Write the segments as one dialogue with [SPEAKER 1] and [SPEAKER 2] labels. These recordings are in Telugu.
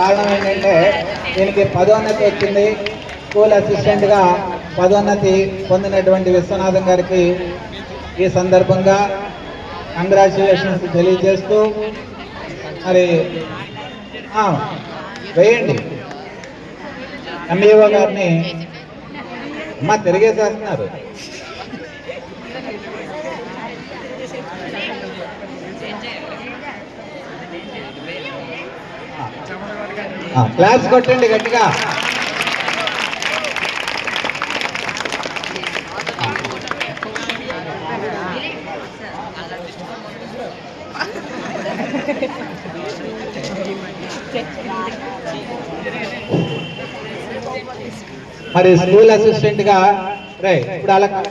[SPEAKER 1] కారణం ఏంటంటే దీనికి పదోన్నతి వచ్చింది. స్కూల్ అసిస్టెంట్గా పదోన్నతి పొందినటువంటి విశ్వనాథం గారికి ఈ సందర్భంగా కంగ్రాచులేషన్స్ తెలియజేస్తూ మరి ఆ, వేయండి. ఎంఈఓ గారిని అమ్మ తిరిగేసేస్తున్నారు. క్లాప్స్ కొట్టండి గట్టిగా మరి స్కూల్ అసిస్టెంట్గా రే ఇప్పుడు అలా కాదు.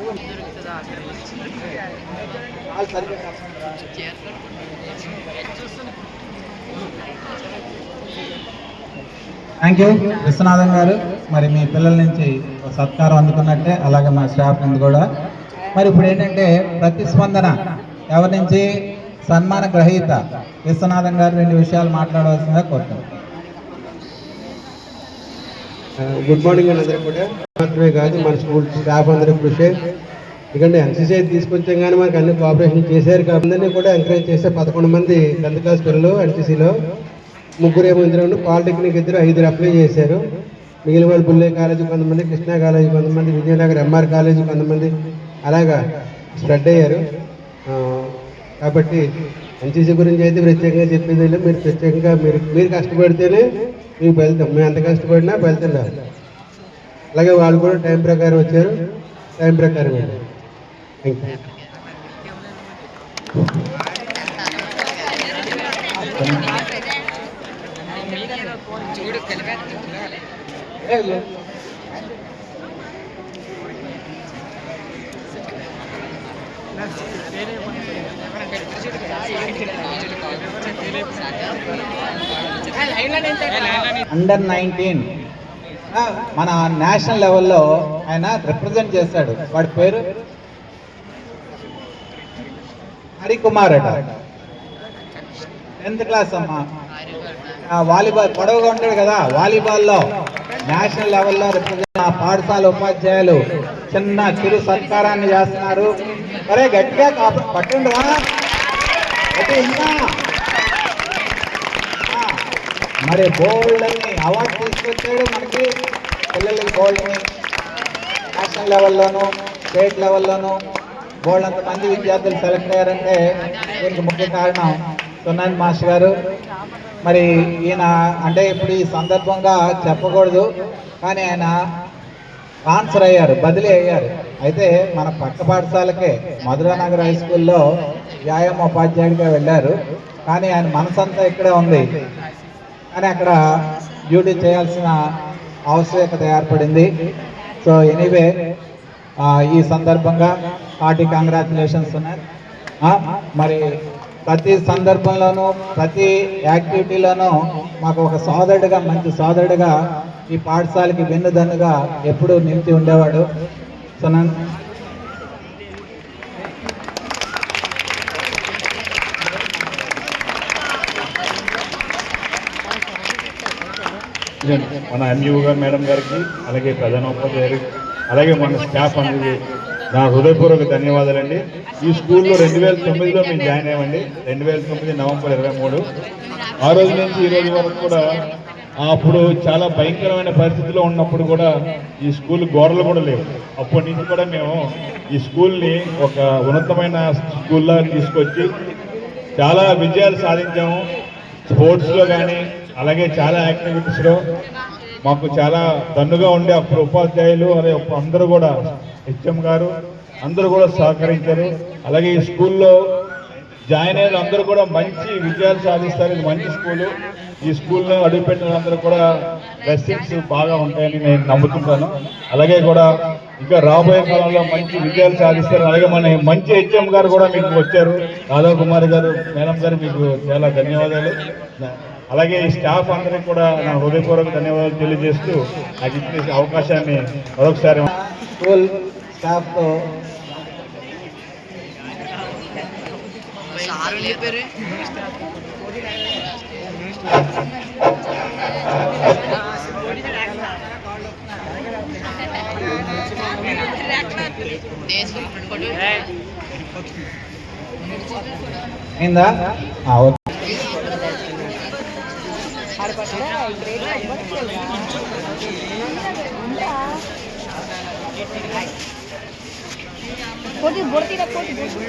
[SPEAKER 1] థ్యాంక్ యూ విశ్వనాథం గారు మరి మీ పిల్లల నుంచి ఒక సత్కారం అందుకున్నట్టే అలాగే మా స్టాఫ్ నుంచి కూడా. మరి ఇప్పుడు ఏంటంటే ప్రతిస్పందన ఎవరి నుంచి? సన్మాన గ్రహీత విశ్వనాథం గారు రెండు విషయాలు మాట్లాడవలసిందిగా కోరుతాను
[SPEAKER 2] గుడ్ మార్నింగ్ అండి అందరూ కూడా. మాత్రమే కాదు మన స్కూల్ స్టాఫ్ అందరి కృషి ఎందుకంటే ఎన్సీసీ తీసుకొచ్చాం కానీ మనకు అన్ని కోఆపరేషన్ చేశారు కాబట్టి అందరినీ కూడా ఎంకరేజ్ చేస్తే పదకొండు మంది టెన్త్ క్లాస్ పిల్లలు ఎన్సీసీలో. ముగ్గురు ఏమో పాలిటెక్నిక్ ఇద్దరు ఐదు అప్లై చేశారు. మిగిలిన వాళ్ళు బుల్లే కాలేజీ కొంతమంది కృష్ణా కాలేజీ కొంతమంది విజయనగర్ ఎంఆర్ కాలేజీ కొంతమంది అలాగా స్ప్రెడ్ అయ్యారు. కాబట్టి ఎన్సీసీ గురించి అయితే ప్రత్యేకంగా చెప్పేది లేదు. మీరు ప్రత్యేకంగా మీరు మీరు కష్టపడితేనే మీకు ఫలితం. మేము ఎంత కష్టపడినా ఫలితం రాదు. అలాగే వాళ్ళు కూడా టైం ప్రకారం వచ్చారు. టైం ప్రకారం వెళ్ళారు. థ్యాంక్ యూ
[SPEAKER 1] అండర్ నైన్టీన్ మన నేషనల్ లెవెల్లో ఆయన రిప్రజెంట్ చేశాడు. వాడి పేరు? హరికుమార్ అట. టెన్త్ క్లాస్ అమ్మా. వాలీబాల్ పొడవుగా ఉంటాడు కదా వాలీబాల్లో నేషనల్ లెవెల్లో పాఠశాల ఉపాధ్యాయులు చిన్న చిరు సత్కారాన్ని చేస్తున్నారు. మరే గట్టిగా కాపు పట్టండి గట్టి మరి బోల్డ్ అని అవార్డు తీసుకొచ్చాడు మనకి పిల్లలకి బోల్డ్ని. నేషనల్ లెవెల్లోను స్టేట్ లెవెల్లోను బోల్డ్ అంత మంది విద్యార్థులు సెలెక్ట్ అయ్యారంటే దీనికి ముఖ్య కారణం సునాన్ మాస్టర్ గారు. మరి ఈయన అంటే ఇప్పుడు ఈ సందర్భంగా చెప్పకూడదు కానీ ఆయన ట్రాన్స్ఫర్ అయ్యారు బదిలీ అయ్యారు. అయితే మన పక్క పాఠశాలకే మధురానగర్ హై స్కూల్లో వ్యాయామ ఉపాధ్యాయుడిగా వెళ్ళారు. కానీ ఆయన మనసంతా ఇక్కడే ఉంది. కానీ అక్కడ డ్యూటీ చేయాల్సిన ఆవశ్యకత ఏర్పడింది. సో ఎనీవే ఈ సందర్భంగా పార్టీ కంగ్రాచులేషన్స్ ఉన్నాయి మరి ప్రతి సందర్భంలోనూ ప్రతి యాక్టివిటీలోనూ మాకు ఒక సోదరుడిగా మంచి సోదరుడిగా ఈ పాఠశాలకి వెన్నుదన్నుగా ఎప్పుడూ నిలిచి ఉండేవాడు. సో
[SPEAKER 3] మన ఎంయూ గారు మేడం గారికి అలాగే ప్రధానోపాధ్యాయులు అలాగే మన స్టాఫ్ అందరికీ నా హృదయపూర్వక ధన్యవాదాలండి. ఈ స్కూల్లో రెండు వేల తొమ్మిదిలో మేము జాయిన్ అయ్యామండి. రెండు వేల తొమ్మిది నవంబర్ ఇరవై మూడు. ఆ రోజు నుంచి ఈ రోజు వరకు కూడా అప్పుడు చాలా భయంకరమైన పరిస్థితిలో ఉన్నప్పుడు కూడా ఈ స్కూల్ గోడలు కూడా లేవు. అప్పటి నుంచి కూడా మేము ఈ స్కూల్ని ఒక ఉన్నతమైన స్కూల్లా తీసుకొచ్చి చాలా విజయాలు సాధించాము. స్పోర్ట్స్లో కానీ అలాగే చాలా యాక్టివిటీస్లో. మాకు చాలా దన్నుగా ఉండే అప్పుడు ఉపాధ్యాయులు అదే అందరూ కూడా హెచ్ఎం గారు అందరూ కూడా సహకరించారు. అలాగే ఈ స్కూల్లో జాయిన్ అయిన అందరూ కూడా మంచి విజయాలు సాధిస్తారు. ఇది మంచి స్కూలు. ఈ స్కూల్లో అడుగుపెట్టిన అందరూ కూడా బ్లెస్సింగ్స్ బాగా ఉంటాయని నేను నమ్ముతుంటాను. అలాగే కూడా ఇంకా రాబోయే కాలంలో మంచి విజయాలు సాధిస్తారు. అలాగే మన మంచి హెచ్ఎం గారు కూడా మీకు వచ్చారు. రాధవ్ కుమార్ గారు మేడం గారు మీకు చాలా ధన్యవాదాలు. అలాగే ఈ స్టాఫ్ అందరికీ కూడా నా హృదయపూర్వక ధన్యవాదాలు తెలియజేస్తూ నాకు ఇచ్చిన అవకాశాన్ని మరొకసారి
[SPEAKER 1] స్కూల్ స్టాఫ్తో
[SPEAKER 4] ఏందా కోటి బొర్తి నా కోటి
[SPEAKER 5] బొర్తి